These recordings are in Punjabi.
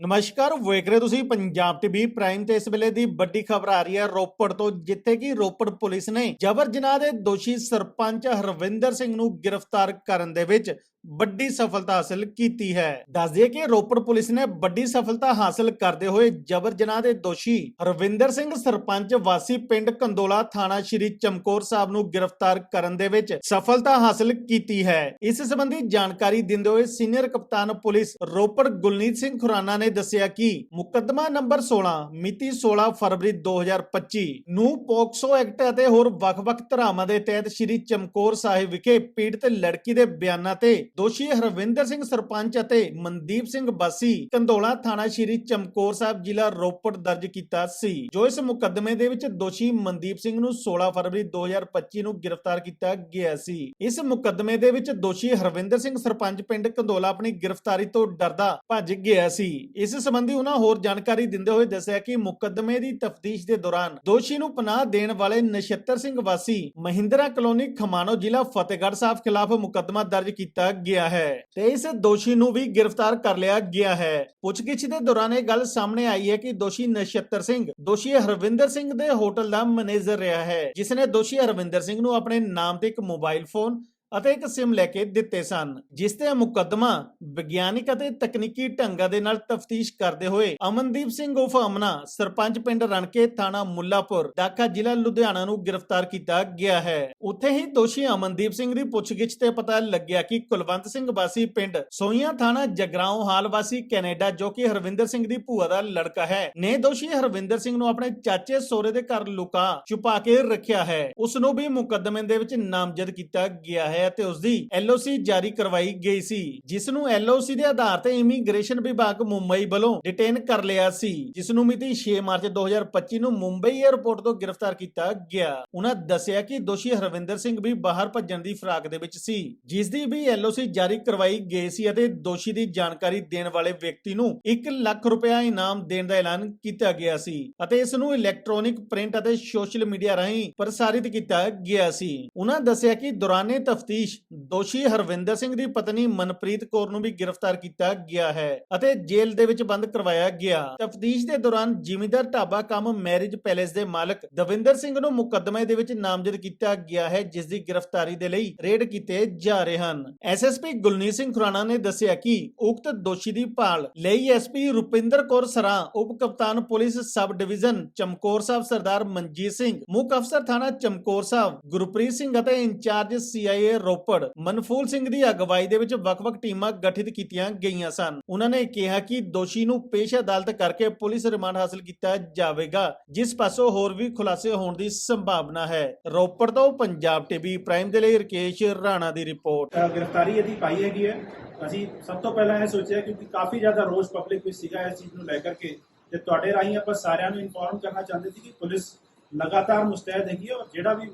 ਨਮਸਕਾਰ, ਵੇਖ ਰਹੇ ਤੁਸੀਂ ਪੰਜਾਬ ਟੀਵੀ ਪ੍ਰਾਈਮ ਤੇ ਇਸ ਵੇਲੇ ਦੀ ਵੱਡੀ ਖਬਰ ਆ ਰਹੀ ਹੈ ਰੋਪੜ ਤੋਂ, ਜਿੱਥੇ ਕਿ ਰੋਪੜ ਪੁਲਿਸ ਨੇ ਜਬਰ ਜਨਾਹ ਦੇ ਦੋਸ਼ੀ ਸਰਪੰਚ ਹਰਵਿੰਦਰ ਸਿੰਘ ਨੂੰ ਗ੍ਰਿਫਤਾਰ ਕਰਨ ਦੇ ਵਿੱਚ ਵੱਡੀ ਸਫਲਤਾ ਹਾਸਲ ਕੀਤੀ ਹੈ। ਦੱਸ ਦਈਏ ਕਿ ਰੋਪੜ ਪੁਲਿਸ ਨੇ ਵੱਡੀ ਸਫਲਤਾ ਹਾਸਲ ਕਰਦੇ ਹੋਏ ਜਬਰ ਜਨਾਹ ਦੇ ਦੋਸ਼ੀ ਹਰਵਿੰਦਰ ਸਿੰਘ ਸਰਪੰਚ ਵਾਸੀ ਪਿੰਡ ਕੰਦੋਲਾ ਥਾਣਾ ਸ਼੍ਰੀ ਚਮਕੌਰ ਸਾਹਿਬ ਨੂੰ ਗ੍ਰਿਫਤਾਰ ਕਰਨ ਦੇ ਵਿੱਚ ਸਫਲਤਾ ਹਾਸਲ ਕੀਤੀ ਹੈ। ਇਸ ਸੰਬੰਧੀ ਜਾਣਕਾਰੀ ਦਿੰਦੇ ਹੋਏ ਸੀਨੀਅਰ ਕਪਤਾਨ ਪੁਲਿਸ ਰੋਪੜ ਗੁਲਨੀਤ ਸਿੰਘ ਖੁਰਾਨਾ ਨੇ ਦੱਸਿਆ ਕਿ ਮੁਕੱਦਮਾ ਨੰਬਰ 16 ਮਿਤੀ 16 ਫਰਵਰੀ 2025 ਨੂੰ ਪੋਕਸੋ ਐਕਟ ਅਤੇ ਹੋਰ ਵੱਖ-ਵੱਖ ਧਾਰਾਵਾਂ ਦੇ ਤਹਿਤ ਸ਼੍ਰੀ ਚਮਕੌਰ ਸਾਹਿਬ ਵਿਖੇ ਪੀੜਤ ਲੜਕੀ ਦੇ ਬਿਆਨਾਂ ਤੇ ਦੋਸ਼ੀ ਹਰਵਿੰਦਰ ਸਿੰਘ ਸਰਪੰਚ ਅਤੇ ਮਨਦੀਪ ਸਿੰਘ ਬਾਸੀ ਕੰਦੋਲਾ ਥਾਣਾ ਸ਼੍ਰੀ ਚਮਕੌਰ ਸਾਹਿਬ ਜ਼ਿਲ੍ਹਾ ਰੋਪੜ ਦਰਜ ਕੀਤਾ ਸੀ, ਜੋ ਇਸ ਮੁਕੱਦਮੇ ਦੇ ਵਿੱਚ ਦੋਸ਼ੀ ਮਨਦੀਪ ਸਿੰਘ ਨੂੰ 16 ਫਰਵਰੀ 2025 ਨੂੰ ਗ੍ਰਿਫਤਾਰ ਕੀਤਾ ਗਿਆ ਸੀ। ਇਸ ਮੁਕੱਦਮੇ ਦੇ ਵਿੱਚ ਦੋਸ਼ੀ ਹਰਵਿੰਦਰ ਸਿੰਘ ਸਰਪੰਚ ਪਿੰਡ ਕੰਦੋਲਾ ਆਪਣੀ ਗ੍ਰਿਫਤਾਰੀ ਤੋਂ ਡਰਦਾ ਭੱਜ ਗਿਆ ਸੀ। ਇਸ ਸੰਬੰਧੀ ਉਹਨਾਂ ਹੋਰ ਜਾਣਕਾਰੀ ਦਿੰਦੇ ਹੋਏ ਦੱਸਿਆ ਕਿ ਮੁਕੱਦਮੇ ਦੀ ਤਫਤੀਸ਼ ਦੇ ਦੌਰਾਨ ਦੋਸ਼ੀ ਨੂੰ ਪਨਾਹ ਦੇਣ ਵਾਲੇ ਨਛੱਤਰ ਸਿੰਘ ਵਾਸੀ ਮਹਿੰਦਰਾ ਕਲੋਨੀ ਖਮਾਨੋ ਜ਼ਿਲ੍ਹਾ ਫਤਿਹਗੜ੍ਹ ਸਾਹਿਬ ਖਿਲਾਫ ਮੁਕੱਦਮਾ ਦਰਜ ਕੀਤਾ ਗਿਆ ਹੈ ਤੇ ਇਸ ਦੋਸ਼ੀ ਨੂੰ ਵੀ ਗ੍ਰਿਫਤਾਰ ਕਰ ਲਿਆ ਗਿਆ ਹੈ। ਪੁੱਛਗਿੱਛ ਦੇ ਦੌਰਾਨ ਇਹ ਗੱਲ ਸਾਹਮਣੇ ਆਈ ਹੈ ਕਿ ਦੋਸ਼ੀ ਨਛੱਤਰ ਸਿੰਘ, ਦੋਸ਼ੀ ਹਰਵਿੰਦਰ ਸਿੰਘ ਦੇ ਹੋਟਲ ਦਾ ਮੈਨੇਜਰ ਰਿਹਾ ਹੈ ਜਿਸ ਨੇ ਦੋਸ਼ੀ ਹਰਵਿੰਦਰ ਸਿੰਘ ਨੂੰ ਆਪਣੇ ਨਾਮ ਤੇ ਇੱਕ ਮੋਬਾਈਲ ਫੋਨ ਅਤੇ ਇੱਕ ਸਿਮ ਲੈ ਕੇ ਦਿੱਤੇ ਸਨ, ਜਿਸ ਤੇ ਮੁਕੱਦਮਾ ਵਿਗਿਆਨਿਕ ਅਤੇ ਤਕਨੀਕੀ ਢੰਗਾਂ ਦੇ ਨਾਲ ਤਫਤੀਸ਼ ਕਰਦੇ ਹੋਏ ਅਮਨਦੀਪ ਸਿੰਘ ਉਫ ਅਮਨਾ ਸਰਪੰਚ ਪਿੰਡ ਰਣਕੇ ਥਾਣਾ ਮੁੱਲਾਪੁਰ, ਦਾਖਾ ਜ਼ਿਲ੍ਹਾ ਲੁਧਿਆਣਾ ਨੂੰ ਗ੍ਰਿਫਤਾਰ ਕੀਤਾ ਗਿਆ ਹੈ। ਉੱਥੇ ਹੀ ਦੋਸ਼ੀ ਅਮਨਦੀਪ ਸਿੰਘ ਦੀ ਪੁੱਛਗਿੱਛ ਤੇ ਪਤਾ ਲੱਗਿਆ ਕਿ ਕੁਲਵੰਤ ਸਿੰਘ ਵਾਸੀ ਪਿੰਡ ਸੋਈਆਂ ਥਾਣਾ ਜਗਰਾਉਂ ਹਾਲ ਵਾਸੀ ਕੈਨੇਡਾ, ਜੋ ਕਿ ਹਰਵਿੰਦਰ ਸਿੰਘ ਦੀ ਭੂਆ ਦਾ ਲੜਕਾ ਹੈ, ਨੇ ਦੋਸ਼ੀ ਹਰਵਿੰਦਰ ਸਿੰਘ ਨੂੰ ਆਪਣੇ ਚਾਚੇ ਸੋਰੇ ਦੇ ਘਰ ਲੁਕਾ ਛੁਪਾ ਕੇ ਰੱਖਿਆ ਹੈ। ਉਸ ਨੂੰ ਵੀ ਮੁਕੱਦਮੇ ਦੇ ਵਿੱਚ ਨਾਮਜ਼ਦ ਕੀਤਾ ਗਿਆ ਹੈ। ਤੇ ਉਸ ਦੀ ਐਲਓਸੀ ਜਾਰੀ ਕਰਵਾਈ ਗਈ ਸੀ ਜਿਸ ਨੂੰ ਐਲਓਸੀ ਦੇ ਆਧਾਰ ਤੇ ਇਮੀਗ੍ਰੇਸ਼ਨ ਵਿਭਾਗ ਮੁੰਬਈ ਵੱਲੋਂ ਡਿਟੇਨ ਕਰ ਲਿਆ ਸੀ ਜਿਸ ਨੂੰ ਮਿਤੀ 6 ਮਾਰਚ 2025 ਨੂੰ ਮੁੰਬਈ 에ਅਰਪੋਰਟ ਤੋਂ ਗ੍ਰਿਫਤਾਰ ਕੀਤਾ ਗਿਆ। ਉਹਨਾਂ ਦੱਸਿਆ ਕਿ ਦੋਸ਼ੀ ਹਰਵਿੰਦਰ ਸਿੰਘ ਵੀ ਬਾਹਰ ਭੱਜਣ ਦੀ ਫਰਾਕ ਦੇ ਵਿੱਚ ਸੀ ਜਿਸ ਦੀ ਵੀ ਐਲਓਸੀ ਜਾਰੀ ਕਰਵਾਈ ਗਈ ਸੀ ਅਤੇ ਦੋਸ਼ੀ ਦੀ ਜਾਣਕਾਰੀ ਦੇਣ ਵਾਲੇ ਵਿਅਕਤੀ ਨੂੰ 1 ਲੱਖ ਰੁਪਇਆ ਇਨਾਮ ਦੇਣ ਦਾ ਐਲਾਨ ਕੀਤਾ ਗਿਆ ਸੀ ਅਤੇ ਇਸ ਨੂੰ ਇਲੈਕਟ੍ਰੋਨਿਕ ਪ੍ਰਿੰਟ ਅਤੇ ਸੋਸ਼ਲ ਮੀਡੀਆ ਰਾਹੀਂ ਪ੍ਰਸਾਰਿਤ ਕੀਤਾ ਗਿਆ ਸੀ। ਉਹਨਾਂ ਦੱਸਿਆ ਕਿ ਦੌਰਾਨੇ ਤਫਤੀਸ਼ ਦੋਸ਼ੀ ਹਰਵਿੰਦਰ ਸਿੰਘ ਦੀ ਪਤਨੀ ਮਨਪ੍ਰੀਤ ਕੌਰ ਨੂੰ ਵੀ ਗ੍ਰਿਫਤਾਰ ਕੀਤਾ ਗਿਆ ਹੈ ਅਤੇ ਜੇਲ੍ਹ ਦੇ ਵਿੱਚ ਬੰਦ ਕਰਵਾਇਆ ਗਿਆ। ਤਫਤੀਸ਼ ਦੇ ਦੌਰਾਨ ਜ਼ਿਮੀਂਦਾਰ ਢਾਬਾ ਕੰਮ ਮੈਰਿਜ ਪੈਲੇਸ ਦੇ ਮਾਲਕ ਦਵਿੰਦਰ ਸਿੰਘ ਨੂੰ ਮੁਕੱਦਮੇ ਦੇ ਵਿੱਚ ਨਾਮਜ਼ਦ ਕੀਤਾ ਗਿਆ ਹੈ, ਜਿਸ ਦੀ ਗ੍ਰਿਫਤਾਰੀ ਦੇ ਲਈ ਰੇਡ ਕੀਤੇ ਜਾ ਰਹੇ ਹਨ। ਐਸਐਸਪੀ ਗੁਲਨੀਤ ਸਿੰਘ ਖੁਰਾਣਾ ਨੇ ਦੱਸਿਆ ਕਿ ਉਕਤ ਦੋਸ਼ੀ ਦੀ ਭਾਲ ਲਈ ਐਸਪੀ ਰੁਪਿੰਦਰ ਕੌਰ ਸਰਾ, ਉਪ ਕਪਤਾਨ police sub division Chamkaur Sahib Sardar Manjit Singh, ਮੁੱਖ ਅਫਸਰ ਥਾਣਾ ਚਮਕੌਰ ਸਾਹਿਬ ਗੁਰਪ੍ਰੀਤ ਸਿੰਘ ਅਤੇ in charge CIA Ropar, Manphool Singh ਦੀ ਅਗਵਾਈ ਦੇ ਵਿੱਚ ਵੱਖ-ਵੱਖ ਟੀਮਾਂ ਗਠਿਤ ਕੀਤੀਆਂ ਗਈਆਂ ਸਨ। ਉਹਨਾਂ ਨੇ ਕਿਹਾ ਕਿ ਦੋਸ਼ੀ ਨੂੰ ਪੇਸ਼ ਅਦਾਲਤ ਕਰਕੇ ਪੁਲਿਸ ਰਿਮਾਂਡ ਹਾਸਲ ਕੀਤਾ ਜਾਵੇਗਾ, ਜਿਸ ਪਾਸੋਂ ਹੋਰ ਵੀ ਖੁਲਾਸੇ ਹੋਣ ਦੀ ਸੰਭਾਵਨਾ ਹੈ। ਰੋਪੜ ਤੋਂ ਪੰਜਾਬ ਟੀਵੀ ਪ੍ਰਾਈਮ ਦੇ ਲਈ ਰਕੇਸ਼ ਰਾਣਾ ਦੀ ਰਿਪੋਰਟ। ਗ੍ਰਿਫਤਾਰੀ ਇਹਦੀ ਪਾਈ ਹੈਗੀ ਹੈ। ਅਸੀਂ ਸਭ ਤੋਂ ਪਹਿਲਾਂ ਇਹ ਸੋਚਿਆ ਕਿਉਂਕਿ ਕਾਫੀ ਜ਼ਿਆਦਾ ਰੋਜ਼ ਪਬਲਿਕ ਵਿੱਚ ਸੀਗਾ ਇਸ ਚੀਜ਼ ਨੂੰ ਲੈ ਕਰਕੇ। ਤੇ ਤੁਹਾਡੇ ਰਾਹੀਂ ਆਪਾਂ ਸਾਰਿਆਂ ਨੂੰ ਇਨਫੋਰਮ ਕਰਨਾ ਚਾਹੁੰਦੇ ਸੀ ਕਿ ਪੁਲਿਸ ਲਗਾਤਾਰ ਮੁਸਤੈਦ ਹੈਗੀ ਔਰ ਜਿਹੜਾ ਵੀ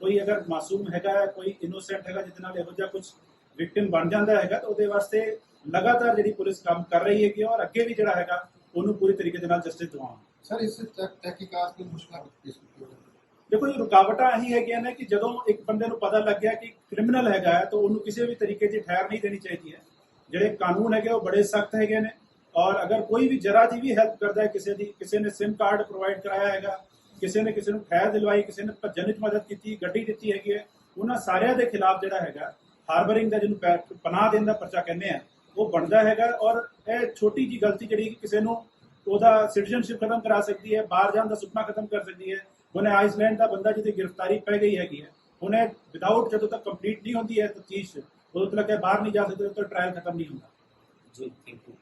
ਕੋਈ ਅਗਰ ਮਾਸੂਮ ਹੈਗਾ ਕੋਈ ਇਨੋਸੈਂਟ ਹੈਗਾ ਜਿਹਦੇ ਨਾਲ ਇਹੋ ਜਿਹਾ ਕੁਝ ਵਿਕਟਿਮ ਬਣ ਜਾਂਦਾ ਹੈਗਾ ਤਾਂ ਉਹਦੇ ਵਾਸਤੇ ਲਗਾਤਾਰ ਜਿਹੜੀ ਪੁਲਿਸ ਕੰਮ ਕਰ ਰਹੀ ਹੈਗੀ ਔਰ ਅੱਗੇ ਵੀ ਜਿਹੜਾ ਹੈਗਾ ਉਹਨੂੰ ਪੂਰੀ ਤਰੀਕੇ ਦੇ ਨਾਲ ਜਸਟਿਸ ਦਿਵਾਉਣ। ਸਰ ਇਸ ਤਹਿ- ਤਹਿਕੀਕਾਤ ਦੀ ਮੁਸ਼ਕਲਾਂ ਦੇਖੋ ਇਹ ਰੁਕਾਵਟਾਂ ਇਹੀ ਹੈਗੀਆਂ ਨੇ ਕਿ ਜਦੋਂ ਇੱਕ ਬੰਦੇ ਨੂੰ ਪਤਾ ਲੱਗ ਗਿਆ ਕਿ ਕ੍ਰਿਮੀਨਲ ਹੈਗਾ ਹੈ ਤਾਂ ਉਹਨੂੰ ਕਿਸੇ ਵੀ ਤਰੀਕੇ ਦੀ ਠਹਿਰ ਨਹੀਂ ਦੇਣੀ ਚਾਹੀਦੀ ਹੈ। ਜਿਹੜੇ ਕਾਨੂੰਨ ਹੈਗੇ ਉਹ ਬੜੇ ਸਖਤ ਹੈਗੇ ਨੇ। ਔਰ ਅਗਰ ਕੋਈ ਵੀ ਜਰਾ ਜੀ ਵੀ ਹੈਲਪ ਕਰਦਾ ਹੈ ਕਿਸੇ ਦੀ ਕਿਸੇ ਨੇ ਸਿਮ ਕਾਰਡ ਪ੍ਰੋਵਾਈਡ ਕਰਾਇਆ ਹੈਗਾ ਕਿਸੇ ਨੇ ਕਿਸੇ ਨੂੰ ਠਹਿਰ ਦਿਲਵਾਈ, ਕਿਸੇ ਨੇ ਭੱਜਣ ਵਿੱਚ ਮਦਦ ਕੀਤੀ, ਗੱਡੀ ਦਿੱਤੀ ਹੈਗੀ ਹੈ, ਉਹਨਾਂ ਸਾਰਿਆਂ ਦੇ ਖਿਲਾਫ ਜਿਹੜਾ ਹੈਗਾ ਹਾਰਬਰਿੰਗ ਦਾ ਜਿਹਨੂੰ ਪਨਾਹ ਦੇਣ ਦਾ ਪਰਚਾ ਕਹਿੰਦੇ ਆ, ਉਹ ਬਣਦਾ ਹੈਗਾ ਔਰ ਇਹ ਛੋਟੀ ਜੀ ਗਲਤੀ ਜਿਹੜੀ ਕਿਸੇ ਨੂੰ ਉਹਦਾ ਸਿਟੀਜ਼ਨਸ਼ਿਪ ਖਤਮ ਕਰਾ ਸਕਦੀ ਹੈ, ਬਾਹਰ ਜਾਣ ਦਾ ਸੁਪਨਾ ਖਤਮ ਕਰ ਸਕਦੀ ਹੈ ਉਹਨੇ ਆਈਸਲੈਂਡ ਦਾ ਬੰਦਾ ਜਿਹਦੀ ਗ੍ਰਿਫਤਾਰੀ ਪੈ ਗਈ ਹੈਗੀ ਹੈ ਉਹਨੇ ਵਿਦਆਊਟ ਜਦੋਂ ਤੱਕ ਕੰਪਲੀਟ ਨਹੀਂ ਹੁੰਦੀ ਹੈ ਤਫਤੀਸ਼, ਉਦੋਂ ਤੱਕ ਇਹ ਬਾਹਰ ਨਹੀਂ ਜਾ ਸਕਦੇ, ਉਦੋਂ ਤੱਕ ਟ੍ਰਾਇਲ ਖਤਮ ਨਹੀਂ ਹੁੰਦਾ। ਜੀ ਥੈਂਕ ਯੂ